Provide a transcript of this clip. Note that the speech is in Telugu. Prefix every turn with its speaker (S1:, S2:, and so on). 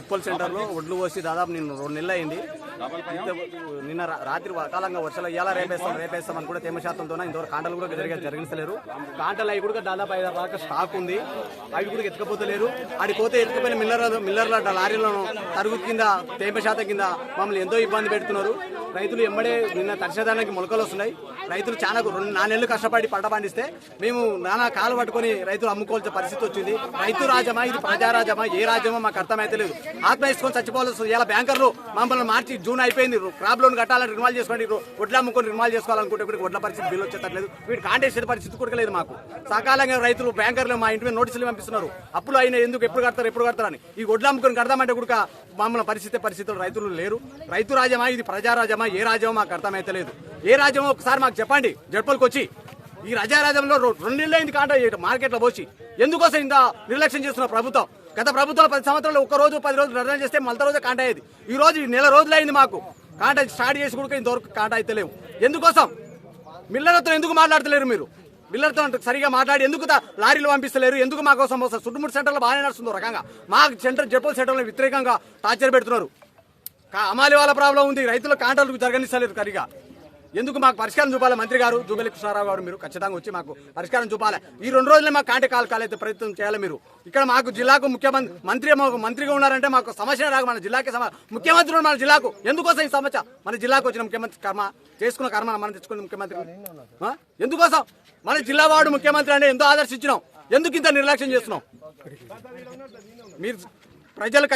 S1: జెట్కోల్ సెంటర్లో ఒడ్లు పోసి దాదాపు నిన్న రెండు నెలలు అయింది. నిన్న రాత్రి కాలంగా వర్షాలు ఎలా రేపేస్తాం రేపేస్తాం అని కూడా తేమ శాతంతో ఇంతవరకు కాంటలు కూడా జరిగే జరిగించలేరు. కాంటలు అవి కూడా దాదాపు ఐదు దాకా స్టాక్ ఉంది. అవి కూడా ఎత్తుకపోతలేరు. అడి పోతే ఎత్తుకపోయిన మిల్లర్ మిల్లర్ల లారీలను తరుగు కింద తేమ శాతం కింద మమ్మల్ని ఎంతో ఇబ్బంది పెడుతున్నారు. రైతులు ఎంబడే నిన్న తర్శదానికి మొలకలు వస్తున్నాయి. రైతులు చాలా రెండు నాలుగు నెలలు కష్టపడి పంట పండిస్తే మేము నానా కాలు పట్టుకొని రైతులు అమ్ముకోవాల్సిన పరిస్థితి వచ్చింది. రైతు రాజమా ఇది ప్రజారాజమా ఏ రాజ్యమో మాకు అర్థమైతే లేదు. ఆత్మ చచ్చిపోవాల్సి వస్తుంది. ఇలా బ్యాంకర్లు మమ్మల్ని మార్చి జూన్ అయిపోయింది. క్రాప్ లోన్ కట్టాలని రిమాల్ చేసుకోండి. వడ్లు అమ్ముకొని రిమాల్ చేసుకోవాలనుకుంటే ఇప్పుడు వడ్ల పరిస్థితి బిల్లు వచ్చేటట్లేదు వీటి కాంటేసే పరిస్థితి కూడా లేదు మాకు. సకాలంగా రైతులు బ్యాంకర్లు మా ఇంటి మీద నోటీసులు పంపిస్తున్నారు. అప్పులు అయినా ఎందుకు ఎప్పుడు కడతారు ఎప్పుడు కడతారని ఈ వడ్లు అమ్ముకొని కడదామంటే కూడా మమ్మల్ని పరిస్థితి పరిస్థితులు రైతులు లేరు. రైతు రాజమా ఇది ప్రజారాజ్యమా ఏ రాజ్యమో మాకు అర్థమైతలేదు ఏ రాజ్యమో ఒకసారి మాకు చెప్పండి. జడ్పల్కి వచ్చి ఈ ప్రజారాజ్యంలో రొ- రెండు అయింది కాంట మార్కెట్లో పోసి. ఎందుకోసం ఇంత నిర్లక్ష్యం చేస్తున్న ప్రభుత్వం? గత ప్రభుత్వం పది సంవత్సరాలు ఒక రోజు పది రోజులు నిర్ణయం చేస్తే మళ్ళీ రోజు కాంట అయ్యేది. ఈ రోజు నెల రోజులు అయింది మాకు. కాంట స్టార్ట్ చేసి కూడా ఇంతవరకు కాంట అయితేలేవు ఎందుకోసం? మిల్లర్లతో ఎందుకు మాట్లాడతలేరు మీరు? మిల్లర్తో సరిగా మాట్లాడి ఎందుకు లారీలు పంపిస్తలేరు? ఎందుకు మా కోసం వస్తారు చుట్టుముట్టు సెంటర్లో బాగానే నడుస్తుంది రకంగా. మా సెంటర్ జడ్పల్ సెంటర్లో వ్యతిరేకంగా టార్చర్ పెడుతున్నారు. అమాలి వాళ్ళ ప్రాబ్లం ఉంది. రైతుల కాంటాలు జరగనిస్తలేదు కరిగా ఎందుకు మాకు పరిష్కారం చూపాలి? మంత్రి గారు జూబెల్లి కృష్ణారావు గారు మీరు ఖచ్చితంగా వచ్చి మాకు పరిష్కారం చూపాలి. ఈ రెండు రోజులే మాకు కాంటే కాల్ కాలైతే ప్రయత్నం చేయాలి మీరు. ఇక్కడ మాకు జిల్లాకు ముఖ్యమంత్రి మంత్రి మాకు మంత్రిగా ఉన్నారంటే మాకు సమస్య రాక మన జిల్లాకి ముఖ్యమంత్రి మన జిల్లాకు. ఎందుకోసం ఈ సమస్య? మన జిల్లాకు వచ్చిన ముఖ్యమంత్రి కర్మ చేసుకున్న కర్మ మనం తెచ్చుకున్న ముఖ్యమంత్రి. ఆ? ఎందుకోసం? మన జిల్లా వాడు ముఖ్యమంత్రి అంటే ఎంతో ఆదర్శించినాం. ఎందుకు ఇంత నిర్లక్ష్యం చేస్తున్నాం? మీరు ప్రజలు